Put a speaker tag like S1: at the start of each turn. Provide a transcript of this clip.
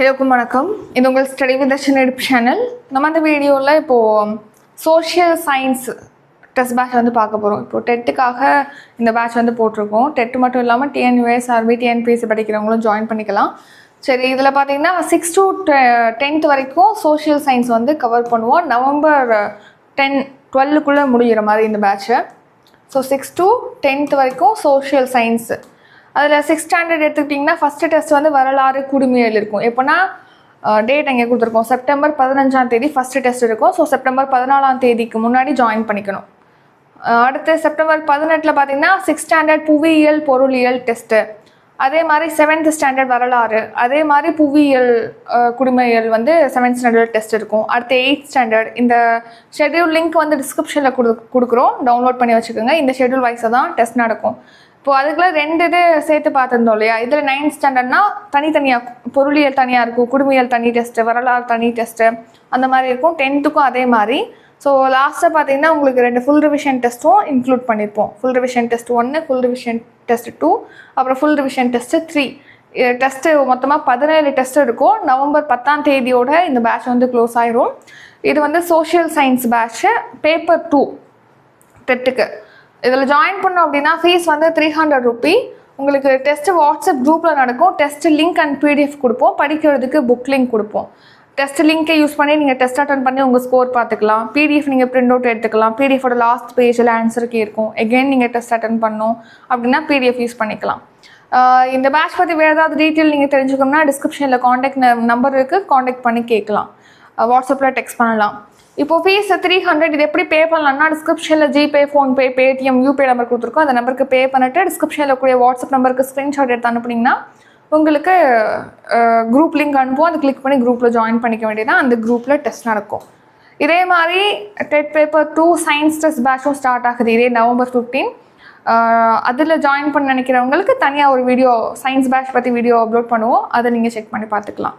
S1: ஹலோக்கும் வணக்கம். இது உங்கள் ஸ்டடி வித் தர்ஷன் எடுப்பு சேனல் நம்ம அந்த வீடியோவில் இப்போது சோஷியல் சயின்ஸ் டெஸ்ட் பேட்ச் வந்து பார்க்க போகிறோம் இப்போது டெட்டுக்காக இந்த பேட்ச் வந்து போட்டிருக்கோம். டெட்டு மட்டும் இல்லாமல் டிஎன்யூஎஸ் ஆர்பி டிஎன்பிஎஸ்சி படிக்கிறவங்களும் ஜாயின் பண்ணிக்கலாம். சரி இதில் பார்த்தீங்கன்னா சிக்ஸ் டு டென்த் வரைக்கும் சோஷியல் சயின்ஸ் வந்து கவர் பண்ணுவோம். நவம்பர் டென் டுவெல்லுக்குள்ளே முடிகிற மாதிரி இந்த பேட்சை ஸோ சிக்ஸ் டு டென்த் வரைக்கும் சோஷியல் சயின்ஸு அதில் சிக்ஸ் ஸ்டாண்டர்ட் எடுத்துக்கிட்டிங்கன்னா ஃபஸ்ட்டு டெஸ்ட் வந்து வரலாறு குடுமையில் இருக்கும். எப்போனா டேட் எங்கே கொடுத்துருக்கோம்? செப்டம்பர் பதினஞ்சாம் தேதி ஃபஸ்ட்டு டெஸ்ட் இருக்கும். ஸோ செப்டம்பர் பதினாலாம் தேதிக்கு முன்னாடி ஜாயின் பண்ணிக்கணும். அடுத்து செப்டம்பர் பதினெட்டில் பார்த்தீங்கன்னா சிக்ஸ் ஸ்டாண்டர்ட் புவியியல் பொருளியல் டெஸ்ட்டு அதே மாதிரி செவன்த் ஸ்டாண்டர்ட் வரலாறு. அதே மாதிரி புவியியல் குடிமையல் வந்து செவன்த் ஸ்டாண்டர்ட் டெஸ்ட் இருக்கும். அடுத்து எயித் ஸ்டாண்டர்ட் இந்த ஷெட்யூல் லிங்க் வந்து டிஸ்கிரிப்ஷனில் கொடு கொடுக்குறோம். டவுன்லோட் பண்ணி வச்சுக்கோங்க. இந்த ஷெட்யூல் வைஸாக தான் டெஸ்ட் நடக்கும். இப்போ அதுக்குள்ள ரெண்டு இது சேர்த்து பார்த்துருந்தோம் இல்லையா? இதில் நைன்த் ஸ்டாண்டர்ட்னா தனித்தனியாக பொருளியல் தனியாக இருக்கும் குடும்பியல் தனி டெஸ்ட்டு வரலாறு தனி டெஸ்ட்டு அந்த மாதிரி இருக்கும். டென்த்துக்கும் அதே மாதிரி. ஸோ லாஸ்ட்டாக பார்த்தீங்கன்னா உங்களுக்கு ரெண்டு ஃபுல் ரிவிஷன் டெஸ்ட்டும் இன்க்ளூட் பண்ணியிருப்போம் ஃபுல் ரிவிஷன் டெஸ்ட் ஒன்று ஃபுல் ரிவிஷன் டெஸ்ட் டூ அப்புறம் full revision test three test மொத்தமாக பதினேழு டெஸ்ட் இருக்கும். நவம்பர் பத்தாம் தேதியோட இந்த பேட்ச் வந்து க்ளோஸ் ஆயிரும். இது வந்து social science batch paper two டெட்டுக்கு இதில் ஜாயின் பண்ணோம் அப்படின்னா ஃபீஸ் வந்து த்ரீ ஹண்ட்ரட் ருபி உங்களுக்கு டெஸ்ட்டு வாட்ஸ்அப் குரூப்பில் நடக்கும். டெஸ்ட்டு லிங்க் அண்ட் பிடிஎஃப் கொடுப்போம். படிக்கிறதுக்கு புக் லிங்க் கொடுப்போம். டெஸ்ட் லிங்கை யூஸ் பண்ணி நீங்கள் டெஸ்ட் அட்டன் பண்ணி உங்கள் ஸ்கோர் பார்த்துக்கலாம். பிடிஎஃப் நீங்கள் பிரிண்ட் அவுட் எடுத்துக்கலாம். பிடிஎஃபோட லாஸ்ட் பேஜில் ஆன்சருக்கு இருக்கும். எகெயின் நீங்கள் டெஸ்ட் அட்டன் பண்ணணும் அப்படின்னா பிடிஎஃப் யூஸ் பண்ணிக்கலாம். இந்த பேட்ச் பற்றி வேறு ஏதாவது டீட்டெயில் நீங்கள் தெரிஞ்சுக்கணும்னா டிஸ்கிரிப்ஷனில் காண்டாக்ட் நம்பர் இருக்குது காண்டாக்ட் பண்ணி கேட்கலாம். வாட்ஸ்அப்பில் டெக்ஸ்ட் பண்ணலாம். இப்போ ஃபீஸ் த்ரீ ஹண்ட்ரட் இது எப்படி பே பண்ணலாம்னா டிஸ்கிரிப்ஷனில் ஜிபே ஃபோன்பே பேடிஎம் யூபே நம்பர் கொடுத்துருக்கோம். அந்த நம்பருக்கு பே பண்ணிட்டு டிஸ்கிரிப்ஷனில் கூடிய வாட்ஸ்அப் நம்பருக்கு ஸ்க்ரீன்ஷாட் எடுத்து அனுப்புனீங்கன்னா உங்களுக்கு குரூப் லிங்க் அனுப்புவோம். அதை கிளிக் பண்ணி குரூப்பில் ஜாயின் பண்ணிக்க வேண்டியதான் அந்த குரூப்பில் டெஸ்ட் நடக்கும். இதே மாதிரி TET paper two science test பேட்சும் start ஆகுது. இதே நவம்பர் ஃபிஃப்டீன் அதில் ஜாயின் பண்ண நினைக்கிறவங்களுக்கு தனியாக ஒரு வீடியோ சயின்ஸ் பேட்ச் பற்றி வீடியோ அப்லோட் பண்ணுவோம். அதை நீங்கள் செக் பண்ணி பார்த்துக்கலாம்.